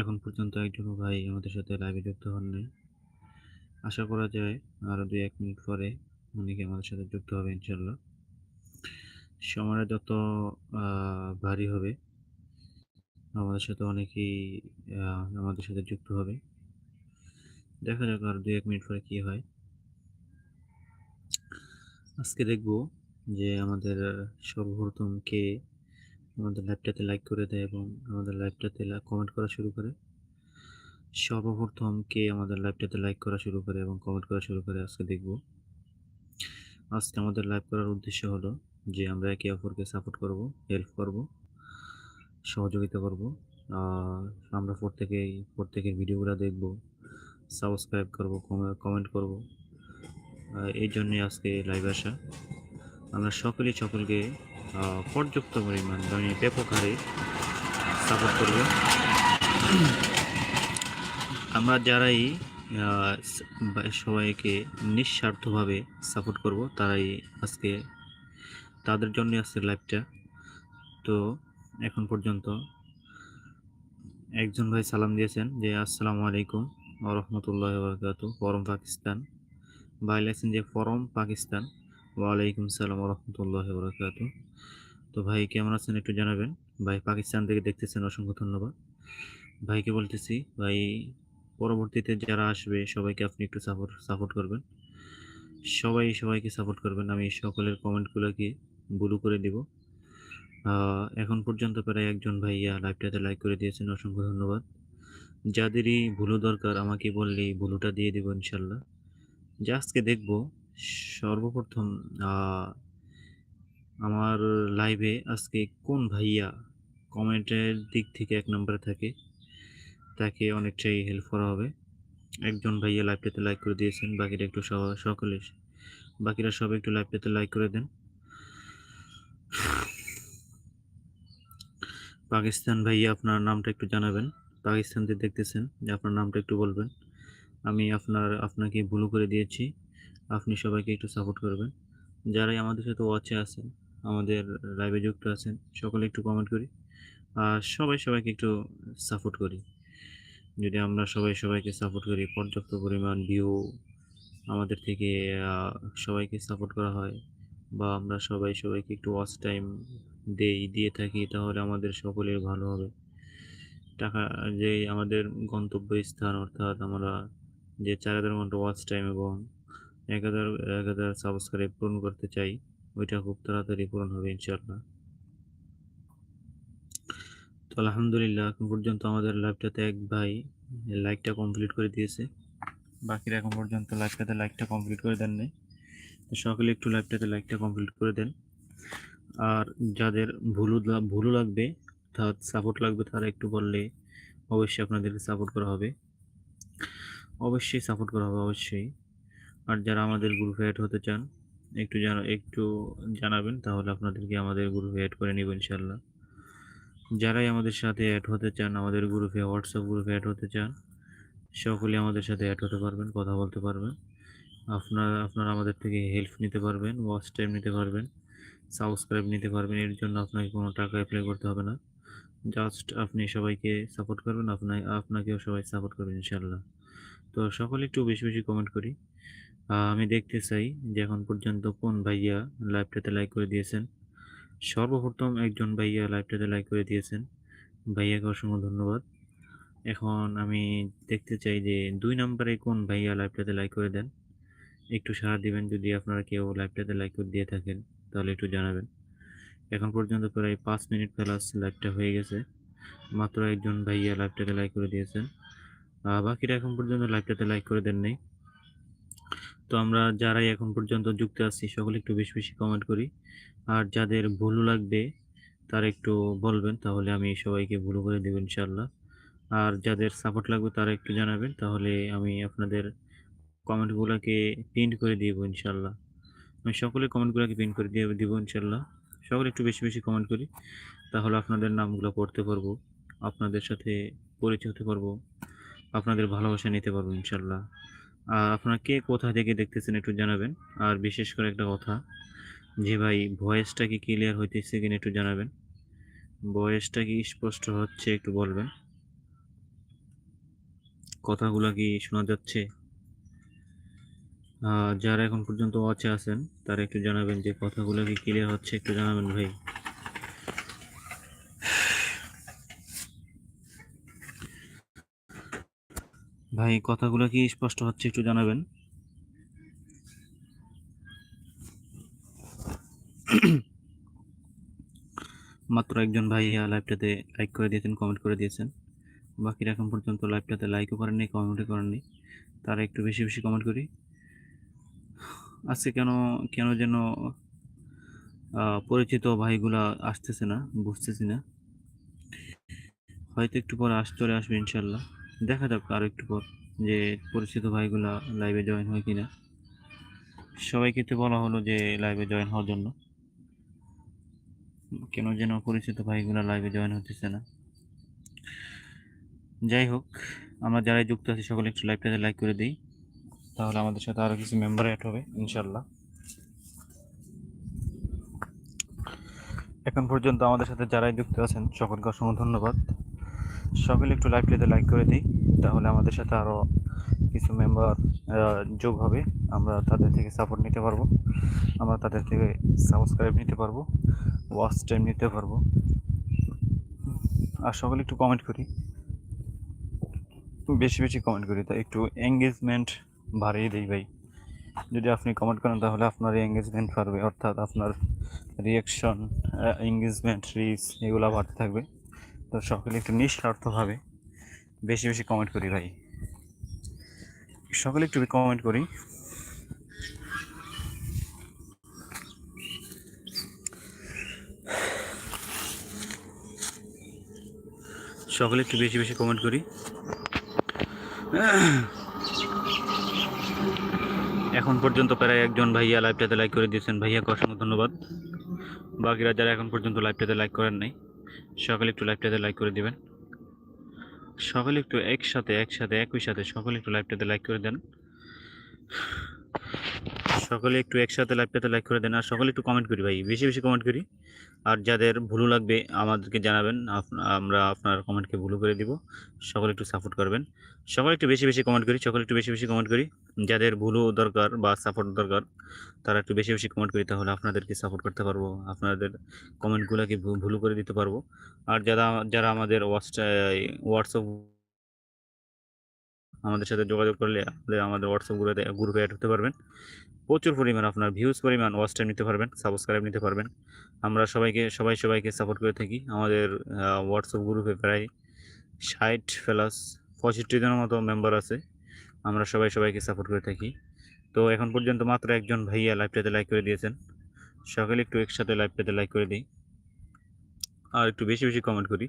এখন পর্যন্ত একজনও ভাই আমাদের সাথে লাইভে যুক্ত হন নাই আশা করা যায় আরও দুই, এক মিনিট পরে অনেকে আমাদের সাথে যুক্ত হবে ইনশাল্লাহ সময় যত ভারী হবে, আমাদের সাথে অনেকেই আমাদের সাথে যুক্ত হবে। দেখা যাক আর দুই, এক মিনিট পরে কি হয়। আজকে দেখব যে আমাদের সর্বপ্রথম কে আমাদের লাইভটাতে লাইক করে দেয় এবং আমাদের লাইভটাতে কমেন্ট করা শুরু করে। সর্বপ্রথম কে আমাদের লাইভটাতে লাইক করা শুরু করে এবং কমেন্ট করা শুরু করে আজকে দেখব। আজকে আমাদের লাইভ করার উদ্দেশ্য হলো যে আমরা একে অপরকে সাপোর্ট করব হেল্প করব, সহযোগিতা করব। আর আমরা প্রত্যেকেই, প্রত্যেকের ভিডিওগুলো দেখব সাবস্ক্রাইব করব কমেন্ট করব। এই জন্যে আজকে লাইভ আসা। আমরা সকলেই, সকলকে পর্যাপ্ত পরিমাণ মানে ব্যাপক হারে সাপোর্ট করব আমরা যারাই সবাইকে নিঃস্বার্থভাবে সাপোর্ট করব। তারাই আজকে তাদের জন্য আজকে লাইভটা তো এখন পর্যন্ত একজন ভাই সালাম দিয়েছেন যে, আসসালামু আলাইকুম রহমতুল্লাহ বরকাত ফরম পাকিস্তান। ভাই লেখছেন যে, ফরম পাকিস্তান। ওয়ালাইকুম সালাম রহমতুল্লাহ বরকাত তো ভাই, কেমন আছেন একটু জানাবেন? ভাই, পাকিস্তান থেকে দেখতেছেন অসংখ্য ধন্যবাদ। ভাইকে বলতেছি, ভাই, পরবর্তীতে যারা আসবে, সবাইকে আপনি একটু সাপোর্ট সাপোর্ট করবেন। সবাই সবাইকে সাপোর্ট করবেন। আমি সকলের কমেন্টগুলোকে ব্লু করে দিব। এখন পর্যন্ত প্রায় একজন ভাইয়া লাইভটাতে লাইক করে দিয়েছেন, অসংখ্য ধন্যবাদ। যাদেরই ভুলো দরকার, আমাকে বললেই ভুলুটা দিয়ে দেবো ইনশাল্লাহ। যে আজকে দেখব সর্বপ্রথম আমার লাইভে আজকে কোন ভাইয়া কমেন্টের দিক থেকে এক নম্বরে থাকে, তাকে অনেকটাই হেল্প করা হবে। একজন ভাইয়া লাইভটাতে লাইক করে দিয়েছেন, বাকিরা একটু সকলে বাকিরা সব একটু লাইভটাতে লাইক করে দেন। পাকিস্তান ভাইয়া, আপনার নামটা একটু জানাবেন। পাকিস্তান থেকে দেখতেছেন যে আপনার নামটা একটু বলবেন। আমি আপনার, আপনাকে ভুল করে দিয়েছি। আপনি সবাইকে একটু সাপোর্ট করবেন। যারাই আমাদের সাথে ওয়াচে আছেন, আমাদের লাইভে যুক্ত আছেন, সকলে একটু কমেন্ট করি। আর সবাই সবাইকে একটু সাপোর্ট করি। যদি আমরা সবাই সবাইকে সাপোর্ট করি, পর্যাপ্ত পরিমাণ ভিউ আমাদের থেকে সবাইকে সাপোর্ট করা হয় বা আমরা সবাই সবাইকে একটু ওয়াচ টাইম দেই, দিয়ে থাকি, তাহলে আমাদের সকলের ভালো হবে। টাকা, যে আমাদের গন্তব্য স্থান অর্থাৎ আমরা যে চার হাজার ঘণ্টা ওয়াচ টাইম এবং এক হাজার এক হাজার সাবস্ক্রাইব পূরণ করতে চাই, ওইটা খুব তাড়াতাড়ি পূরণ হবে ইনশাল্লাহ তো আলহামদুলিল্লাহ, এখন পর্যন্ত আমাদের লাইভটাতে এক ভাই লাইকটা কমপ্লিট করে দিয়েছে। বাকিরা এখন পর্যন্ত লাইভটাতে লাইকটা কমপ্লিট করে দেন নাই তো সকলে একটু লাইভটাতে লাইকটা কমপ্লিট করে দেন। আর যাদের ভুলু লা- ভুলু লাগবে অর্থাৎ সাপোর্ট লাগবে, তারা একটু বললে অবশ্যই আপনাদেরকে সাপোর্ট করা হবে। অবশ্যই সাপোর্ট করা হবে, অবশ্যই। আর যারা আমাদের গ্রুপে অ্যাড হতে চান, একটু জানা, একটু জানাবেন, তাহলে আপনাদেরকে আমাদের গ্রুপে অ্যাড করে নেব ইনশাল্লাহ। যারাই আমাদের সাথে অ্যাড হতে চান, আমাদের গ্রুপে হোয়াটসঅ্যাপ গ্রুপে অ্যাড হতে চান, সকলে আমাদের সাথে অ্যাড হতে পারবেন, কথা বলতে পারবেন। আপনারা আপনারা আমাদের থেকে হেল্প নিতে পারবেন ওয়াচ টাইম নিতে পারবেন সাবস্ক্রাইব নিতে পারবেন, এর জন্য আপনাকে কোনো টাকা অ্যাপ্লাই করতে হবে না। জাস্ট আপনি সবাইকে সাপোর্ট করবেন আপনাকে আপনাকেও সবাই সাপোর্ট করবেন ইনশাল্লাহ। তো সকলে একটু বেশি বেশি কমেন্ট করি। আমি দেখতে চাই যে এখন পর্যন্ত কোন ভাইয়া লাইভটাতে লাইক করে দিয়েছেন। সর্বপ্রথম একজন ভাইয়া লাইভটাতে লাইক করে দিয়েছেন। ভাইয়াকে অসংখ্য ধন্যবাদ। এখন আমি দেখতে চাই যে দুই নম্বরে কোন ভাইয়া লাইভটাতে লাইক করে দেন। একটু সাড়া দিবেন যদি আপনারা কেউ লাইভটাতে লাইক করে দিয়ে থাকেন, তাহলে একটু জানাবেন। এখন পর্যন্ত প্রায় পাঁচ মিনিট প্লাস লাইভটা হয়ে গেছে। মাত্র একজন ভাইয়া লাইভটাতে লাইক করে দিয়েছেন। বাকিরা এখন পর্যন্ত লাইভটাতে লাইক করে দেন নাই। তো আমরা যারাই এখন পর্যন্ত যুক্ত আছি, সকলে একটু বেশি বেশি কমেন্ট করি। আর যাদের ভুল লাগবে, তারা একটু বলবেন, তাহলে আমি সবাইকে ভুল করে দেবো ইনশাল্লাহ আর যাদের সাপোর্ট লাগবে, তারা একটু জানাবেন, তাহলে আমি আপনাদের কমেন্টগুলোকে প্রিন্ট করে দিব ইনশাল্লাহ আমি সকলে কমেন্টগুলোকে প্রিন্ট করে দিয়ে দিব ইনশাল্লাহ সকলে একটু বেশি বেশি কমেন্ট করি, তাহলে আপনাদের নামগুলো পড়তে পারব, আপনাদের সাথে পরিচয় হতে পারব, আপনাদের ভালোবাসা নিতে পারব ইনশাল্লাহ আর আপনারা কে কোথা থেকে দেখতেছেন একটু জানাবেন। আর বিশেষ করে একটা কথা যে ভাই, ভয়েসটা কি ক্লিয়ার হইতেছে কিনা একটু জানাবেন। ভয়েসটা কি স্পষ্ট হচ্ছে একটু বলবেন। কথাগুলো কি শোনা যাচ্ছে? যারা এখন পর্যন্ত ওয়াচে আছেন, তারা একটু জানাবেন যে কথাগুলো কি ক্লিয়ার হচ্ছে একটু জানাবেন ভাই। ভাই, কথাগুলো কি স্পষ্ট হচ্ছে একটু জানাবেন? মাত্র একজন ভাই লাইভটাতে লাইক করে দিয়েছেন কমেন্ট করে দিয়েছেন। বাকিরা এখন পর্যন্ত লাইভটাতে লাইকও করেননি কমেন্টও করেননি। তারা একটু বেশি বেশি কমেন্ট করি। আজকে কেন কেন যেন পরিচিত ভাইগুলা আসতেছে না, বুঝতেছি না। হয়তো একটু পরে আস, চলে আসবে ইনশাল্লাহ। দেখা যাক আরও একটু পর যে পরিচিত ভাইগুলা লাইভে জয়েন হয় কিনা। সবাইকে তো বলা হলো যে লাইভে জয়েন হওয়ার জন্য। কেন যেন পরিচিত ভাইগুলা লাইভে জয়েন হতেছে না। যাই হোক, আমরা যারাই যুক্ত আছি সকলে একটু লাইভটাতে লাইক করে দিই। তাহলে আমাদের সাথে আরও কিছু মেম্বার অ্যাড হবে ইনশাল্লাহ এখন পর্যন্ত আমাদের সাথে যারাই যুক্ত আছেন, সকলকে অসংখ্য ধন্যবাদ। সকলে একটু লাইভটাতে লাইক করে দিই, তাহলে আমাদের সাথে আরও কিছু মেম্বার যোগ হবে। আমরা তাদের থেকে সাপোর্ট নিতে পারব। আমরা তাদের থেকে সাবস্ক্রাইব নিতে পারব ওয়াচ টাইম নিতে পারব। আর সকলে একটু কমেন্ট করি। বেশি বেশি কমেন্ট করি তাই একটু এঙ্গেজমেন্ট বাড়িয়ে দিই ভাই। যদি আপনি কমেন্ট করেন, তাহলে আপনার এঙ্গেজমেন্ট বাড়বে, অর্থাৎ আপনার রিয়াকশন এঙ্গেজমেন্ট রিচ এগুলো বাড়তে থাকবে। তো সকলে একটু নিঃস্বার্থভাবে বেশি বেশি কমেন্ট করি ভাই। সকলে একটু কমেন্ট করি। সকলে একটু বেশি বেশি কমেন্ট করি। এখন পর্যন্ত প্রায় একজন ভাইয়া লাইভটাতে লাইক করে দিয়েছেন। ভাইয়াকে অসংখ্য ধন্যবাদ। বাকিরা যারা এখন পর্যন্ত লাইভটাতে লাইক করেন নাই সকলে একটু লাইভটাতে লাইক করে দিবেন। সকলে একটু একসাথে একসাথে, একই সাথে সকলে একটু লাইভটাতে লাইক করে দেন। সকলে একটু একসাথে লাইভটাতে লাইক করে দেন আর সকলে একটু কমেন্ট করি ভাই, বেশি বেশি কমেন্ট করি। আর যাদের ভুলু লাগবে আমাদেরকে জানাবেন আমরা আপনার কমেন্টকে ভুলু করে দিব। সকলে একটু সাপোর্ট করবেন। সকলে একটু বেশি বেশি কমেন্ট করি, সকলে একটু বেশি বেশি কমেন্ট করি। যাদের ভুলু দরকার বা সাপোর্ট দরকার, তারা একটু বেশি বেশি কমেন্ট করি, তাহলে আপনাদেরকে সাপোর্ট করতে পারব, আপনাদের কমেন্টগুলোকে ভুলু করে দিতে পারব। আর যারা যারা আমাদের হোয়াটসঅ্যাপ আমাদের সাথে যোগাযোগ করলে আমাদের হোয়াটসঅ্যাপ গ্রুপে গ্রুপে অ্যাড হতে পারবেন। প্রচুর পরিমাণ আপনার ভিউজ পরিমাণ ওয়াচ টাইম নিতে পারবেন সাবস্ক্রাইব নিতে পারবেন। আমরা সবাইকে, সবাই সবাইকে সাপোর্ট করে থাকি। আমাদের হোয়াটসঅ্যাপ গ্রুপে প্রায় ষাট প্লাস পঁয়ষট্টি জনের মতো মেম্বার আছে। আমরা সবাই সবাইকে সাপোর্ট করে থাকি। তো এখন পর্যন্ত মাত্র একজন ভাইয়া লাইভটাতে লাইক করে দিয়েছেন। সকালে একটু একসাথে লাইভটাতে লাইক করে দিই। আর একটু বেশি বেশি কমেন্ট করি।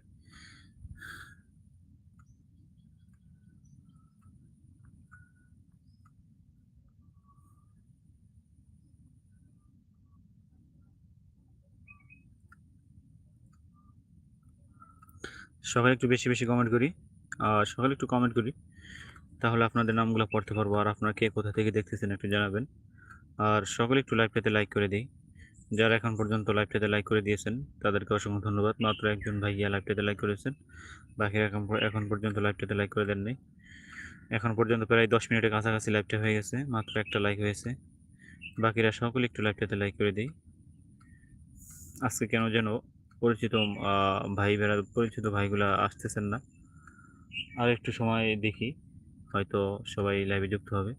সকালে একটু বেশি বেশি কমেন্ট করি। আর সকালে একটু কমেন্ট করি। তাহলে আপনাদের নামগুলো পড়তে পারব আর আপনারা কে কোথা থেকে দেখতেছেন একটু জানাবেন। আর সকলে একটু লাইভটাতে লাইক করে দিই। যারা এখন পর্যন্ত লাইভটাতে লাইক করে দিয়েছেন, তাদেরকে অসংখ্য ধন্যবাদ। মাত্র একজন ভাইয়া লাইভটাতে লাইক করেছেন। বাকিরা এখন এখন পর্যন্ত লাইভটাতে লাইক করে দেননি। এখন পর্যন্ত প্রায় দশ মিনিটের কাছাকাছি লাইভটা হয়ে গেছে। মাত্র একটা লাইক হয়েছে। বাকিরা সকলে একটু লাইভটাতে লাইক করে দিই। আজকে কেন যেন পরিচিত ভাই বেড়া পরিচিত ভাইগুলা আসতেছেন না। আর একটু সময় দেখি, হয়তো সবাই লাইভে যুক্ত হবে।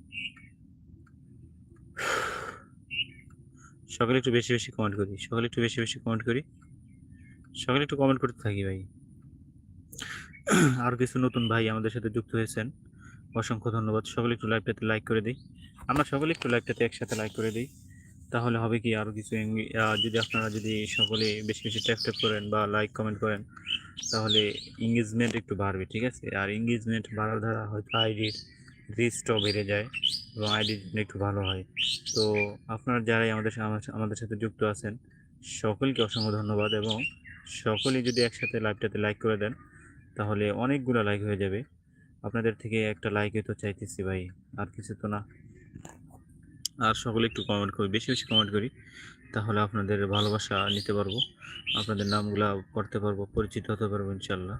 সকালে একটু বেশি বেশি কমেন্ট করি, সকালে একটু বেশি বেশি কমেন্ট করি। সকালে একটু কমেন্ট করতে থাকি ভাই। আর কিছু নতুন ভাই আমাদের সাথে যুক্ত হয়েছেন, অসংখ্য ধন্যবাদ। সকলে একটু লাইভটাতে লাইক করে দিই। আমরা সকলে একটু লাইভটাতে একসাথে লাইক করে দিই। তাহলে হবে কি আরও কিছু যদি আপনারা যদি সকলে বেশি বেশি ট্যাপ ট্যাপ করেন বা লাইক কমেন্ট করেন, তাহলে এঙ্গেজমেন্ট একটু বাড়বে, ঠিক আছে? আর এঙ্গেজমেন্ট বাড়ার দ্বারা হয়তো আইডির রিচটাও বেড়ে যায় এবং আইডি একটু ভালো হয়। তো আপনারা যারাই আমাদের আমাদের সাথে যুক্ত আছেন, সকলকে অসংখ্য ধন্যবাদ এবং সকলেই যদি একসাথে লাইভটাতে লাইক করে দেন, তাহলে অনেকগুলো লাইক হয়ে যাবে। আপনাদের থেকে একটা লাইকই তো চাইতেছি ভাই, আর কিছু তো না। আর সকলে একটু কমেন্ট করি, বেশি বেশি কমেন্ট করি, তাহলে আপনাদের ভালোবাসা নিতে পারব। আপনাদের নামগুলা পড়তে পারব, পরিচিত হতে পারব ইনশাল্লাহ